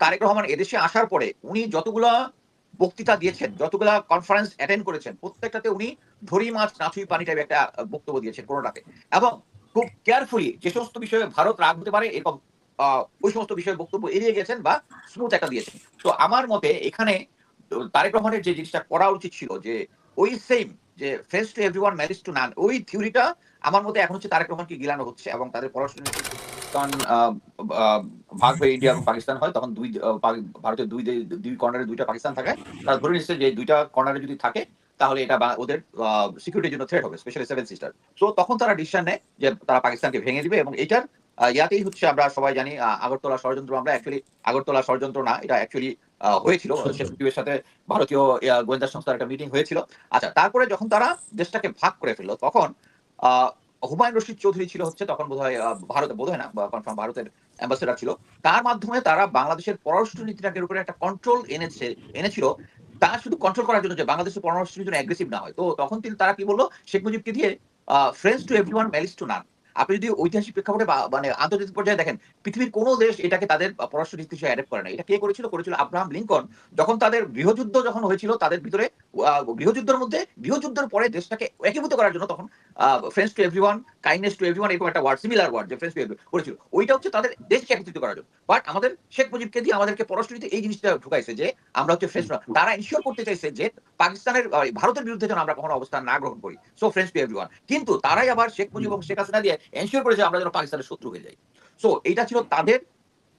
তারেক রহমান এদেশে আসার পরে উনি যতগুলা বক্তৃতা দিয়েছেন, যতগুলা কনফারেন্স অ্যাটেন্ড করেছেন, প্রত্যেকটাতে উনি ধরি মাছ নাচুই পানি টাইপ একটা বক্তব্য দিয়েছেন কোনোটাতে। এবং খুব কেয়ারফুলি যে সমস্ত বিষয়ে ভারত রাগ হতে পারে এরকম ওই সমস্ত বিষয়ে বক্তব্য এড়িয়ে গেছেন বা স্মুথ একটা দিয়েছেন। তো আমার মতে এখানে তারেক রহমানের যে জিনিসটা করা উচিত ছিল যে ওই সেম যে friends to everyone marriage to none ওই থিওরিটা আমার মতে এখন হচ্ছে তারেক রহমানকে গিলানো হচ্ছে এবং তাদের পড়াশোনা কারণ ভাগ হয়ে ইন্ডিয়া এবং পাকিস্তান হয় তখন দুই ভারতের দুই দুই কর্নারে দুইটা পাকিস্তান থাকে। তারা ধরে নিচ্ছে যে দুইটা কর্নারে যদি থাকে তাহলে এটা ওদের সিকিউরিটির জন্য থ্রেট হবে স্পেশালি সেভেন সিস্টার তো তখন তারা ডিসিশন নেয় যে তারা পাকিস্তানকে ভেঙে দিবে এবং এটার ইয়াতেই হচ্ছে আমরা সবাই জানি আগরতলা ষড়যন্ত্র আমরা অ্যাকচুয়ালি আগরতলা ষড়যন্ত্র না এটা অ্যাকচুয়ালি হয়েছিল শেখ সাথে ভারতীয় গোয়েন্দা সংস্থার একটা মিটিং হয়েছিল। আচ্ছা তারপরে যখন তারা দেশটাকে ভাগ করে ফেলল তখন হুমায়ুন রশিদ চৌধুরী ছিল হচ্ছে তখন বোধহয় আহ, ভারতে বোধহয় না কনফার্ম ভারতের অ্যাম্বাসেডার ছিল। তার মাধ্যমে তারা বাংলাদেশের পররাষ্ট্র নীতিটাকের উপরে একটা কন্ট্রোল এনেছে এনেছিল। তা শুধু কন্ট্রোল করার জন্য যে বাংলাদেশের পররাষ্ট্র নীতি অ্যাগ্রেসিভ না হয়। তো তখন তিনি তারা কি বলল? শেখ মুজিবকে দিয়ে friends to everyone malice to none আপনি যদি ঐতিহাসিক প্রেক্ষাপটে মানে আন্তর্জাতিক পর্যায়ে দেখেন, পৃথিবীর কোনো দেশ এটাকে তাদের পররাষ্ট্র নীতি হিসেবে করে না এটা কে করেছিল? করেছিল আব্রাহাম লিঙ্কন। যখন তাদের গৃহযুদ্ধ যখন হয়েছিল, তাদের ভিতরে গৃহযুদ্ধের মধ্যে, গৃহযুদ্ধের পরে দেশটাকে একীভূত করার জন্য তখন friends to everyone kindness to everyone এরকম একটা ওয়ার্ড সিমিলার ওয়ার্ড যে ফ্রেন্ডস টু করেছিল। ওইটা হচ্ছে তাদের দেশকে একত্রিত করার জন্য। বাট আমাদের শেখ মুজিবকে দিয়ে আমাদেরকে পররাষ্ট্রনীতি এই জিনিসটা ঢুকাইছে যে, আমরা হচ্ছে ফ্রেন্ডস তারা ইনশিওর করতে চাইছে যে, পাকিস্তানের, ভারতের বিরুদ্ধে যেন আমরা কখনো অবস্থান না গ্রহণ করি। সো ফ্রেন্ডস টু এভরিওয়ান কিন্তু তারাই আবার শেখ মুজিব এবং শেখ হাসিনা দিয়ে এনশিওর করেছে আমরা যেন পাকিস্তানের শত্রু হয়ে যাই। সো এইটা ছিল তাদের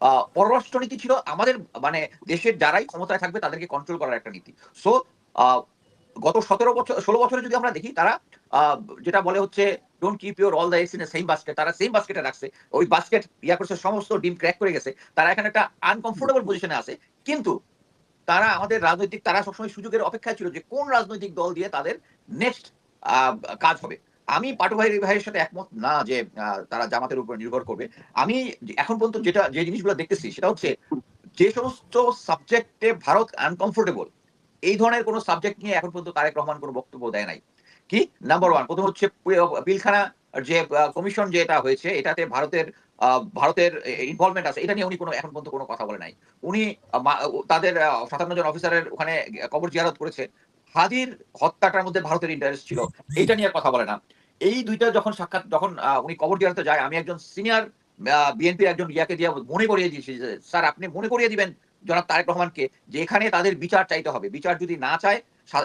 আহ, পররাষ্ট্রনীতি ছিল আমাদের মানে দেশের যারাই ক্ষমতায় থাকবে তাদেরকে কন্ট্রোল করার একটা নীতি। সো গত সতেরো বছর ষোলো বছরে যদি আমরা দেখি তারা যেটা বলে হচ্ছে don't keep your all the eggs in same basket তারা সেম বাস্কেটে রাখছে। ওই বাস্কেট ইয়া করছে সমস্ত ডিম ক্র্যাক করে গেছে। তারা এখানে একটা আনকমফোর্টেবল পজিশনে আছে। কিন্তু তারা আমাদের রাজনৈতিক তারা সবসময় সুযোগের অপেক্ষায় ছিল যে কোন রাজনৈতিক দল দিয়ে তাদের নেক্সট কাজ হবে। আমি পাটু ভাই ভাইয়ের সাথে একমত না যে তারা জামাতের উপর নির্ভর করবে। আমি এখন পর্যন্ত যেটা, যে জিনিসগুলো দেখতেছি সেটা হচ্ছে যে সমস্ত সাবজেক্টে ভারত আনকমফোর্টেবল এই ধরনের কোনো সাবজেক্ট নিয়ে এখন পর্যন্ত তারেক রহমান কোনো বক্তব্য দেয় নাই। কি? নাম্বার ওয়ান প্রথম হচ্ছে পিলখানা, যে কমিশন যেটা হয়েছে, এটাতে ভারতের ভারতের ইনভলভমেন্ট আছে, এটা নিয়ে উনি কোনো, এখন পর্যন্ত কোনো কথা বলে নাই। উনি তাদের সাতান্ন জন অফিসারের ওখানে কবর জিয়ারত করেছে। হাদির হত্যাটার মধ্যে ভারতের ইন্টারেস্ট ছিল। এটা নিয়ে কথা বলে না। এই দুইটা যখন সাক্ষাৎ যখন উনি কবর জিয়ারতে যায় আমি একজন সিনিয়র বিএনপির একজন ইয়াকে দিয়ে মনে করিয়ে দিয়েছি স্যার আপনি মনে করিয়ে দিবেন জনাব তারেক রহমানকে যে এখানে তাদের বিচার চাইতে হবে। বিচার যদি না চায়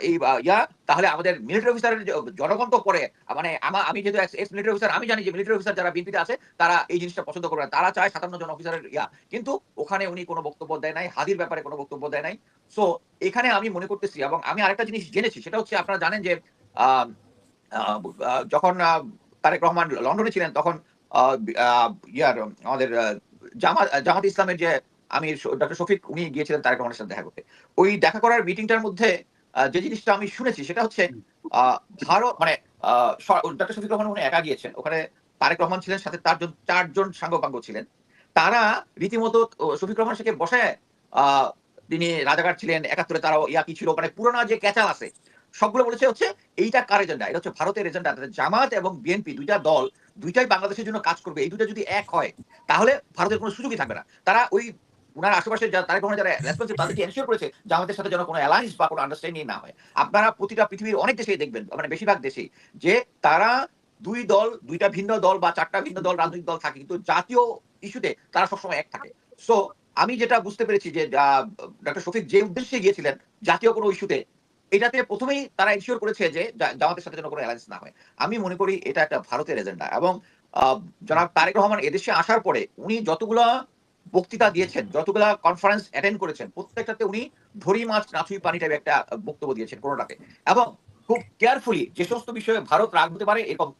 এই ইয়া তাহলে আমাদের মিলিটারি অফিসারের জনগণ তো করে মানে আমার আমি যেহেতু এক্স মিলিটারি অফিসার আমি জানি যে মিলিটারি অফিসার যারা বিএনপিতে আছে তারা এই জিনিসটা পছন্দ করবে না। তারা চায় সাতান্ন জন অফিসারের ইয়া। কিন্তু ওখানে উনি কোনো বক্তব্য দেয় নাই হাদির ব্যাপারে কোনো বক্তব্য দেয় নাই। সো এখানে আমি মনে করতেছি এবং আমি আরেকটা জিনিস জেনেছি সেটা হচ্ছে আপনারা জানেন যে আহ, যখন তারেক রহমান লন্ডনে ছিলেন তখন ইয়ার আমাদের জামাত জামাত ইসলামের যে আমি ডক্টর শফিক উনি গিয়েছিলেন তারেক রহমানের সাথে দেখা করতে। ওই দেখা করার মিটিংটার মধ্যে যে জিনিসটা আমি শুনেছি সেটা হচ্ছে ভারত মানে ডক্টর শফিক রহমান উনি একা গিয়েছেন। ওখানে তারেক রহমান ছিলেন সাথে চারজন চারজন সাঙ্গপাঙ্গ ছিলেন। তারা রীতিমতো শফিক রহমান সাথে বসায় আহ, তিনি রাজাকার ছিলেন একাত্তরে তারা ইয়া কি ছিল মানে পুরোনো যে ক্যাচাল আছে সবগুলো বলেছে হচ্ছে এইটা কার এজেন্ডা এটা হচ্ছে ভারতের এজেন্ডা জামাত এবং বিএনপি, দুইটা দল, দুইটাই বাংলাদেশের জন্য কাজ করবে। এই দুইটা যদি এক হয়, তাহলে ভারতের কোনো সুযোগই থাকবে না। তারা ওই উনার আশেপাশে যারা তারেক রহমান যারা রেসপন্সিভ তাদেরকে এনশিওর করেছে যে আমাদের সাথে যেন কোনো অ্যালায়েন্স বা কোনো আন্ডারস্ট্যান্ডিং না হয়। আপনারা প্রতিটা পৃথিবীর অনেক দেশেই দেখবেন মানে বেশিরভাগ দেশেই, যে তারা দুই দল, দুইটা ভিন্ন দল বা চারটা ভিন্ন দল, রাজনৈতিক দল থাকে, কিন্তু জাতীয় ইস্যুতে তারা সবসময় এক থাকে। সো আমি যেটা বুঝতে পেরেছি যে ডক্টর শফিক যে উদ্দেশ্যে গিয়েছিলেন, জাতীয় কোনো ইস্যুতে এটাতে প্রথমেই তারা এনশিওর করেছে যে জামাতের সাথে যেন কোনো অ্যালায়েন্স না হয়। আমি মনে করি এটা একটা ভারতের এজেন্ডা এবং জনাব তারেক রহমান এদেশে আসার পরে উনি যতগুলা বক্তৃতা দিয়েছেন, যতগুলা কনফারেন্স অ্যাটেন্ড করেছেন, প্রত্যেকটাতে উনি ধরি মাছ নাচুই পানি টাইপ একটা বক্তব্য দিয়েছেন কোনোটাতে। এবং খুব কেয়ারফুলি যে সমস্ত বিষয়ে ভারত রাগ হতে পারে এরকম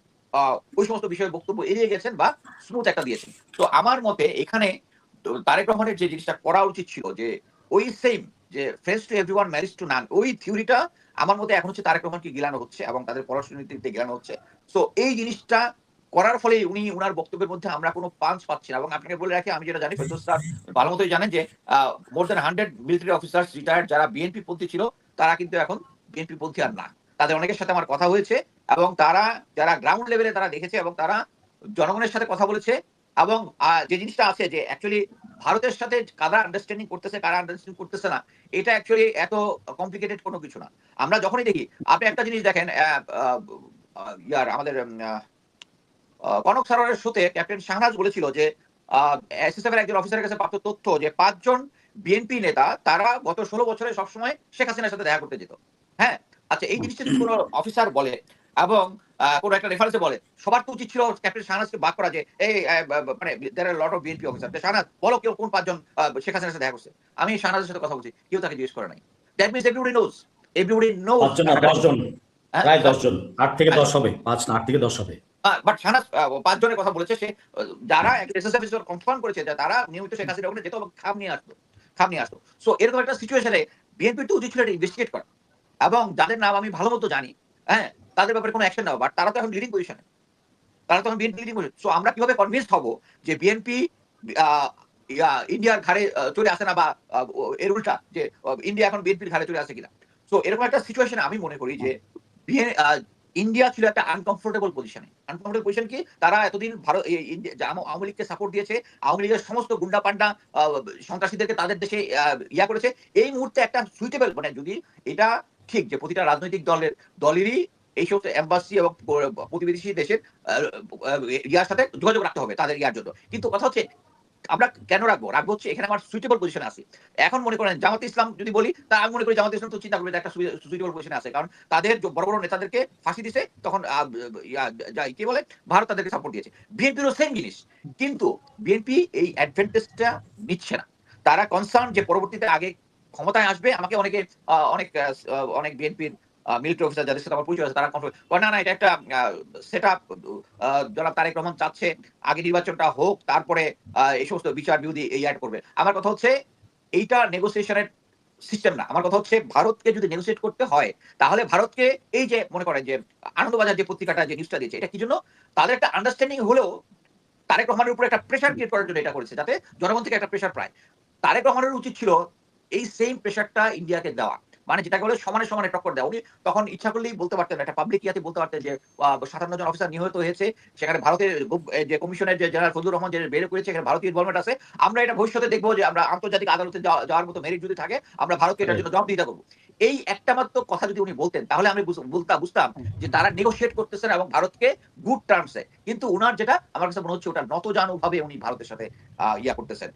ওই সমস্ত বিষয়ে বক্তব্য এড়িয়ে গেছেন বা স্মুথ একটা দিয়েছেন। তো আমার মতে এখানে তারেক রহমানের যে জিনিসটা করা উচিত ছিল যে ওই সেম যে friends to everyone marriage to none ওই থিওরিটা আমার মতে এখন হচ্ছে তারেক রহমানকে গিলানো হচ্ছে এবং তাদের পড়াশোনা নীতিতে গিলানো হচ্ছে। সো এই জিনিসটা করার ফলে উনি উনার বক্তব্যের মধ্যে আমরা কোনো পাঞ্চ পাচ্ছি না। এবং আপনাকে বলে রাখি, আমি যেটা জানি ফেরদৌস স্যার ভালো মতোই জানেন যে more hundred military officers retired যারা বিএনপি পন্থী ছিল, তারা কিন্তু এখন বিএনপি পন্থী আর না। তাদের অনেকের সাথে আমার কথা হয়েছে এবং তারা, যারা গ্রাউন্ড লেভেলে তারা দেখেছে এবং তারা জনগণের সাথে কথা বলেছে এবং যে জিনিসটা আছে যে অ্যাকচুয়ালি ভারতের সাথে কারা আন্ডারস্ট্যান্ডিং করতেছে, কারা আন্ডারস্ট্যান্ডিং করতেছে না, এটা অ্যাকচুয়ালি এত কমপ্লিকেটেড কোনো কিছু না। আমরা যখনই দেখি, আপনি একটা জিনিস দেখেন ইয়ার আমাদের কনক সারোয়ারের শোতে ক্যাপ্টেন শাহনাজ বলেছিল যে এসএসএফ এর একজন অফিসারের কাছে প্রাপ্ত তথ্য যে, পাঁচজন বিএনপি নেতা, তারা গত ষোলো বছরে সবসময় শেখ হাসিনার সাথে দেখা করতে যেত। হ্যাঁ? আচ্ছা এই জিনিসটা যদি কোনো অফিসার বলে এবং কোনো একটা রেফারেন্সে বলে। সবার তো উচিত ছিল ক্যাপ্টেন শাহনাজকে বাক করা যে এই মানে দের আর lot of BNP officer Shahnaz বলো কেউ কোন পাঁচজন শেখ হাসিনার সাথে দেখা করছে? আমি শাহনাজের সাথে কথা বলছি কেউ তাকে জিজ্ঞেস করে নাই। That means everybody knows everybody knows দশজন। হ্যাঁ? প্রায় দশজন। আট থেকে দশ হবে পাঁচ না আট থেকে দশ হবে। বাট শাহনাজ আহ, পাঁচ জনের কথা বলেছে সে যারা এসএসএফ কনফার্ম করেছে তারা নিয়মিত শেখ হাসিনা ওখানে যেত খাম নিয়ে আসতো খাম নিয়ে আসতো সো এরকম একটা সিচুয়েশনে বিএনপির তো উচিত ছিল ইনভেস্টিগেট করা। এবং যাদের নাম আমি ভালো মতো জানি হ্যাঁ তাদের ব্যাপারে কোনো অ্যাকশন নেওয়া বাট তারা তো এখন লিডিং পজিশনে তারা তো এখন বিএনপি লিডিং পজিশন সো আমরা কীভাবে কনভিন্স হব যে বিএনপি ইন্ডিয়ার ঘাড়ে চলে আসে না বা এর উল্টা যে ইন্ডিয়া এখন বিএনপির ঘাড়ে চলে আসে কিনা। সো এরকম একটা সিচুয়েশনে আমি মনে করি যে ইন্ডিয়া ছিল একটা আনকমফোর্টেবল পজিশনে আনকমফোর্টেবল পজিশন কি? তারা এতদিন ভারত আওয়ামী লীগকে সাপোর্ট দিয়েছে, আওয়ামী লীগের সমস্ত গুন্ডা পান্ডা সন্ত্রাসীদেরকে তাদের দেশে ইয়া করেছে। এই মুহূর্তে একটা সুইটেবল মানে যদি এটা ঠিক যে প্রতিটা রাজনৈতিক দলের, দলেরই এই সমস্ত এম্বাসি এবং প্রতিবেশী দেশের ইয়ার সাথে যোগাযোগ রাখতে হবে তাদের ইয়ার জন্য। কিন্তু কথা হচ্ছে, আমরা কেন রাখব? রাখব হচ্ছে এখানে আমার সুইটেবল পজিশনে আছি। এখন মনে করেন জামাত ইসলাম যদি বলি তা আমি মনে করি জামাত ইসলাম তো চিন্তা করবে একটা সুইটেবল পজিশনে আছে। কারণ তাদের বড় বড় নেতাদেরকে ফাঁসি দিছে, তখন কি বলে, ভারত তাদেরকে সাপোর্ট দিয়েছে। বিএনপিরও সেম জিনিস। কিন্তু বিএনপি এই অ্যাডভান্টেজটা নিচ্ছে না। তারা কনসার্ন যে পরবর্তীতে আগে ক্ষমতায় আসবে, আমাকে অনেকে অনেক অনেক বিএনপির মিলিটারি অফিসার যাদের সাথে আমার পরিচয় আছে, তারা না না এটা একটা সেট আপ জনাব তারেক রহমান চাচ্ছে, আগে নির্বাচনটা হোক, তারপরে এই সমস্ত বিচার বিরোধী এই অ্যাড করবে। আমার কথা হচ্ছে, এইটা নেগোসিয়েশনের সিস্টেম না। আমার কথা হচ্ছে, ভারতকে যদি নেগোসিয়েট করতে হয়, তাহলে ভারতকে এই যে মনে করেন যে, আনন্দবাজার যে পত্রিকাটা, যে নিউজটা দিয়েছে, এটা কি জন্য? তাদের একটা আন্ডারস্ট্যান্ডিং হলেও তারেক রহমানের উপরে একটা প্রেশার ক্রিয়েট করার জন্য এটা করেছে, যাতে জনগণ থেকে একটা প্রেশার পায়। তারেক রহমানের উচিত ছিল, এই সেম প্রেশারটা ইন্ডিয়াকে দেওয়া। মানে যেটাকে বলে সমানে সমানে টক্কর দেওয়া উনি তখন ইচ্ছা করলেই বলতে পারতেন একটা পাবলিক ইয়াতে বলতে পারতেন যে সাতান্ন জন অফিসার নিহত হয়েছে। সেখানে ভারতের যে কমিশনের যে জেনারেল ফজলুর রহমান যে বের করেছে এখানে ভারতীয় ইনভলভমেন্ট আছে। আমরা এটা ভবিষ্যতে দেখব যে আমরা আন্তর্জাতিক আদালতে যাওয়ার মতো মেরিট যদি থাকে আমরা ভারতকে এটার জন্য জবাবদিহিতা করব। এই একটা মাত্র কথা যদি উনি বলতেন তাহলে আমি বলতাম বুঝতাম যে তারা নেগোশিয়েট করতেছেন এবং ভারতকে গুড টার্মসে কিন্তু উনার যেটা আমার কাছে মনে হচ্ছে ওটা নতজানু ভাবে উনি ভারতের সাথে আহ, ইয়া করতেছেন।